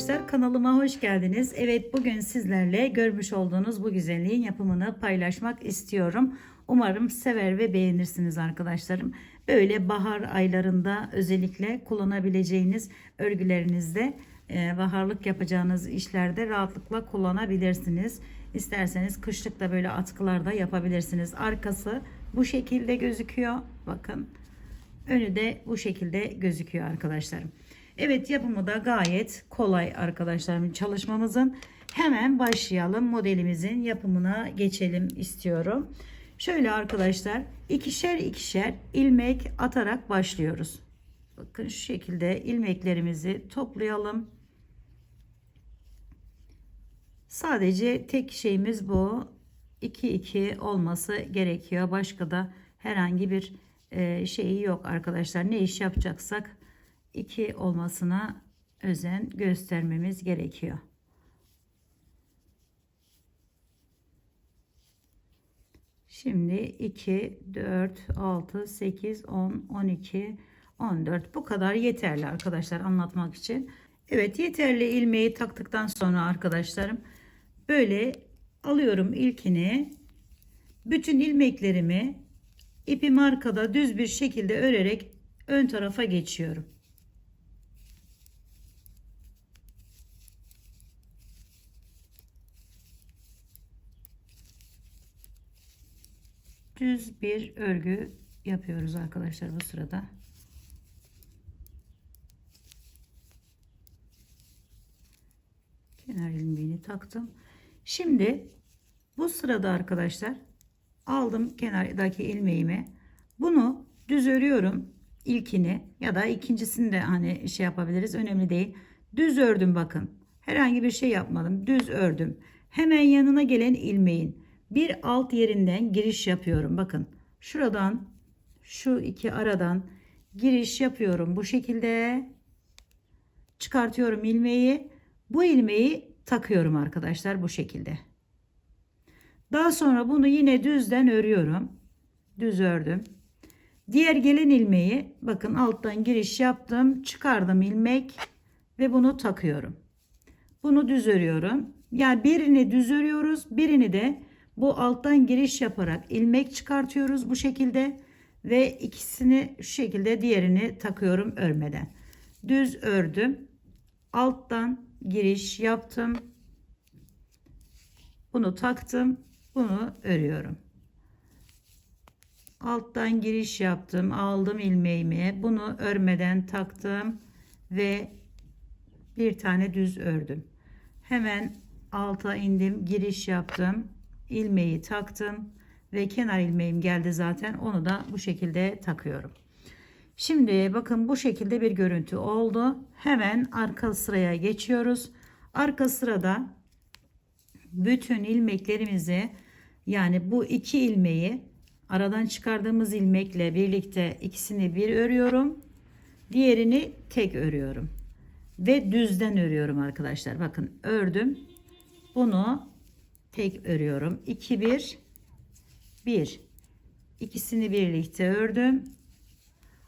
Arkadaşlar kanalıma hoş geldiniz. Evet bugün sizlerle görmüş olduğunuz bu güzelliğin yapımını paylaşmak istiyorum. Umarım sever ve beğenirsiniz arkadaşlarım. Böyle bahar aylarında özellikle kullanabileceğiniz örgülerinizde e, baharlık yapacağınız işlerde rahatlıkla kullanabilirsiniz. İsterseniz kışlık da böyle atkılarda yapabilirsiniz. Arkası bu şekilde gözüküyor. Bakın. Önü de bu şekilde gözüküyor arkadaşlarım. Evet yapımı da gayet kolay arkadaşlarım çalışmamızın. Hemen başlayalım modelimizin yapımına geçelim istiyorum. Şöyle arkadaşlar ikişer ikişer ilmek atarak başlıyoruz. Bakın şu şekilde ilmeklerimizi toplayalım. Sadece tek şeyimiz bu. 2 2 olması gerekiyor. Başka da herhangi bir e, şeyi yok arkadaşlar. Ne iş yapacaksak 2 olmasına özen göstermemiz gerekiyor. Şimdi 2, 4, 6, 8, 10, 12, 14 bu kadar yeterli arkadaşlar anlatmak için. Evet yeterli ilmeği taktıktan sonra arkadaşlarım böyle alıyorum ilkini bütün ilmeklerimi ipim arkada düz bir şekilde örerek ön tarafa geçiyorum. Düz bir örgü yapıyoruz arkadaşlar bu sırada. Kenar ilmeğini taktım. Şimdi bu sırada arkadaşlar aldım kenardaki ilmeğimi. Bunu düz örüyorum ilkini ya da ikincisini de hani şey yapabiliriz önemli değil. Düz ördüm bakın. Herhangi bir şey yapmadım. Düz ördüm. Hemen yanına gelen ilmeğin bir alt yerinden giriş yapıyorum. Bakın şuradan şu iki aradan giriş yapıyorum. Bu şekilde çıkartıyorum ilmeği. Bu ilmeği takıyorum arkadaşlar bu şekilde. Daha sonra bunu yine düzden örüyorum. Düz ördüm. Diğer gelen ilmeği bakın alttan giriş yaptım. Çıkardım ilmek ve bunu takıyorum. Bunu düz örüyorum. Yani birini düz örüyoruz. Birini de bu alttan giriş yaparak ilmek çıkartıyoruz bu şekilde ve ikisini şu şekilde diğerini takıyorum örmeden. Düz ördüm. Alttan giriş yaptım. Bunu taktım. Bunu örüyorum. Alttan giriş yaptım. Aldım ilmeğimi. Bunu örmeden taktım ve bir tane düz ördüm. Hemen alta indim. Giriş yaptım ilmeği taktım ve kenar ilmeğim geldi zaten onu da bu şekilde takıyorum. Şimdi bakın bu şekilde bir görüntü oldu. Hemen arka sıraya geçiyoruz. Arka sırada bütün ilmeklerimizi yani bu iki ilmeği aradan çıkardığımız ilmekle birlikte ikisini bir örüyorum. Diğerini tek örüyorum. Ve düzden örüyorum arkadaşlar. Bakın ördüm. Bunu tek örüyorum. 2 1 1 ikisini birlikte ördüm.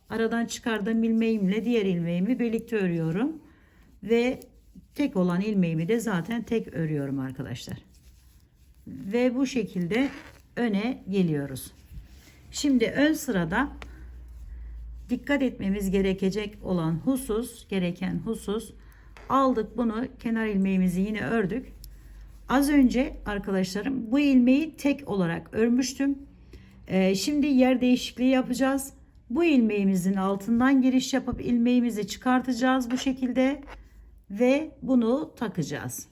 Aradan çıkardığım ilmeğimle diğer ilmeğimi birlikte örüyorum. Ve tek olan ilmeğimi de zaten tek örüyorum arkadaşlar. Ve bu şekilde öne geliyoruz. Şimdi ön sırada dikkat etmemiz gerekecek olan husus gereken husus aldık bunu kenar ilmeğimizi yine ördük Az önce arkadaşlarım bu ilmeği tek olarak örmüştüm. Ee, şimdi yer değişikliği yapacağız. Bu ilmeğimizin altından giriş yapıp ilmeğimizi çıkartacağız bu şekilde ve bunu takacağız.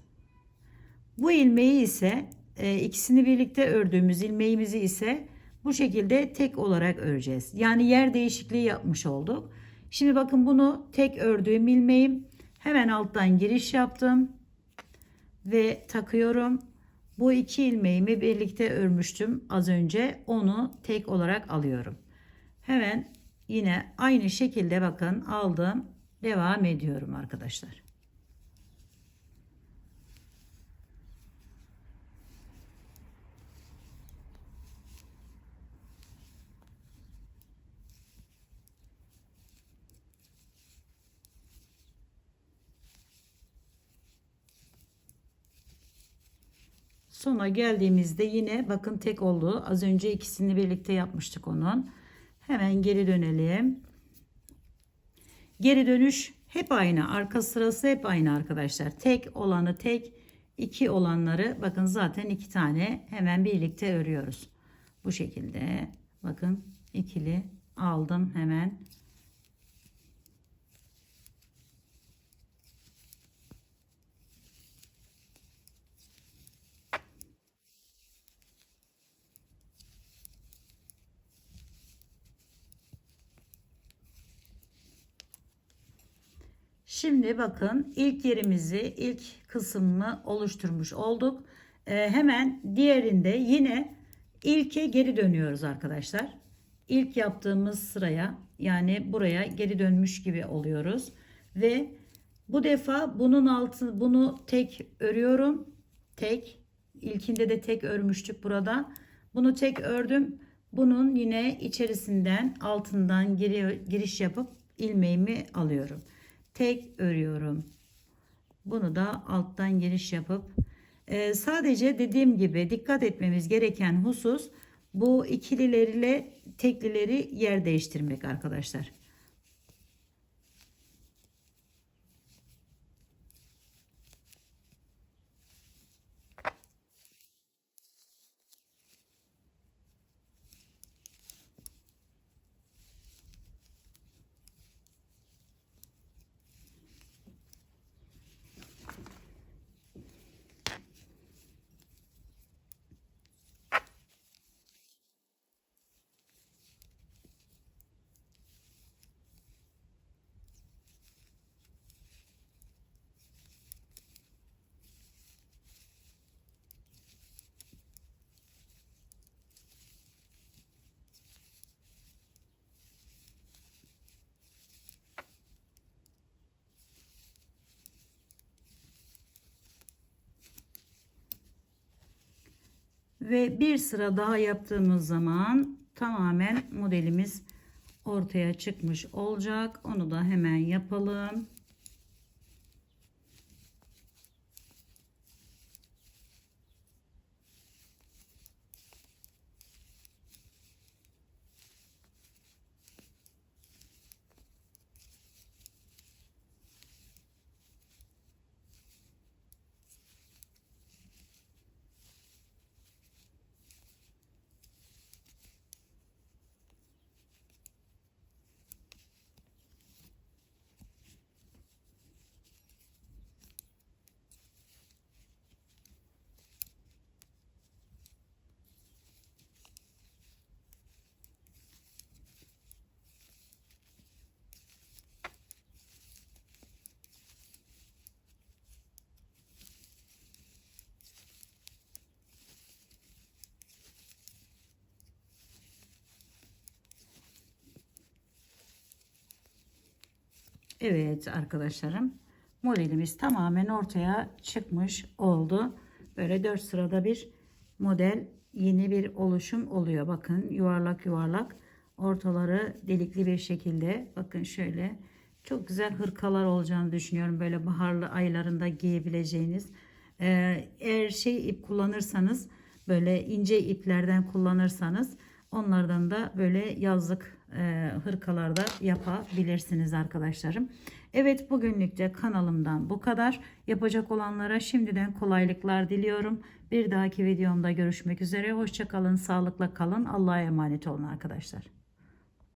Bu ilmeği ise e, ikisini birlikte ördüğümüz ilmeğimizi ise bu şekilde tek olarak öreceğiz. Yani yer değişikliği yapmış olduk. Şimdi bakın bunu tek ördüğüm ilmeğim hemen alttan giriş yaptım ve takıyorum. Bu iki ilmeğimi birlikte örmüştüm az önce. Onu tek olarak alıyorum. Hemen yine aynı şekilde bakın aldım. Devam ediyorum arkadaşlar. Sona geldiğimizde yine bakın tek oldu. Az önce ikisini birlikte yapmıştık onun. Hemen geri dönelim. Geri dönüş hep aynı. Arka sırası hep aynı arkadaşlar. Tek olanı tek, iki olanları bakın zaten iki tane hemen birlikte örüyoruz. Bu şekilde bakın ikili aldım hemen. Şimdi bakın ilk yerimizi ilk kısmını oluşturmuş olduk. Ee, hemen diğerinde yine ilke geri dönüyoruz arkadaşlar. İlk yaptığımız sıraya yani buraya geri dönmüş gibi oluyoruz. Ve bu defa bunun altı bunu tek örüyorum. Tek. İlkinde de tek örmüştük burada. Bunu tek ördüm. Bunun yine içerisinden altından giri, giriş yapıp ilmeğimi alıyorum tek örüyorum. Bunu da alttan giriş yapıp e, sadece dediğim gibi dikkat etmemiz gereken husus bu ikililerle teklileri yer değiştirmek arkadaşlar. Ve bir sıra daha yaptığımız zaman tamamen modelimiz ortaya çıkmış olacak. Onu da hemen yapalım. Evet arkadaşlarım modelimiz tamamen ortaya çıkmış oldu. Böyle 4 sırada bir model yeni bir oluşum oluyor. Bakın yuvarlak yuvarlak ortaları delikli bir şekilde bakın şöyle çok güzel hırkalar olacağını düşünüyorum. Böyle baharlı aylarında giyebileceğiniz. Ee, eğer şey ip kullanırsanız böyle ince iplerden kullanırsanız onlardan da böyle yazlık e, hırkalarda yapabilirsiniz arkadaşlarım. Evet bugünlük de kanalımdan bu kadar. Yapacak olanlara şimdiden kolaylıklar diliyorum. Bir dahaki videomda görüşmek üzere. Hoşçakalın, sağlıkla kalın. Allah'a emanet olun arkadaşlar.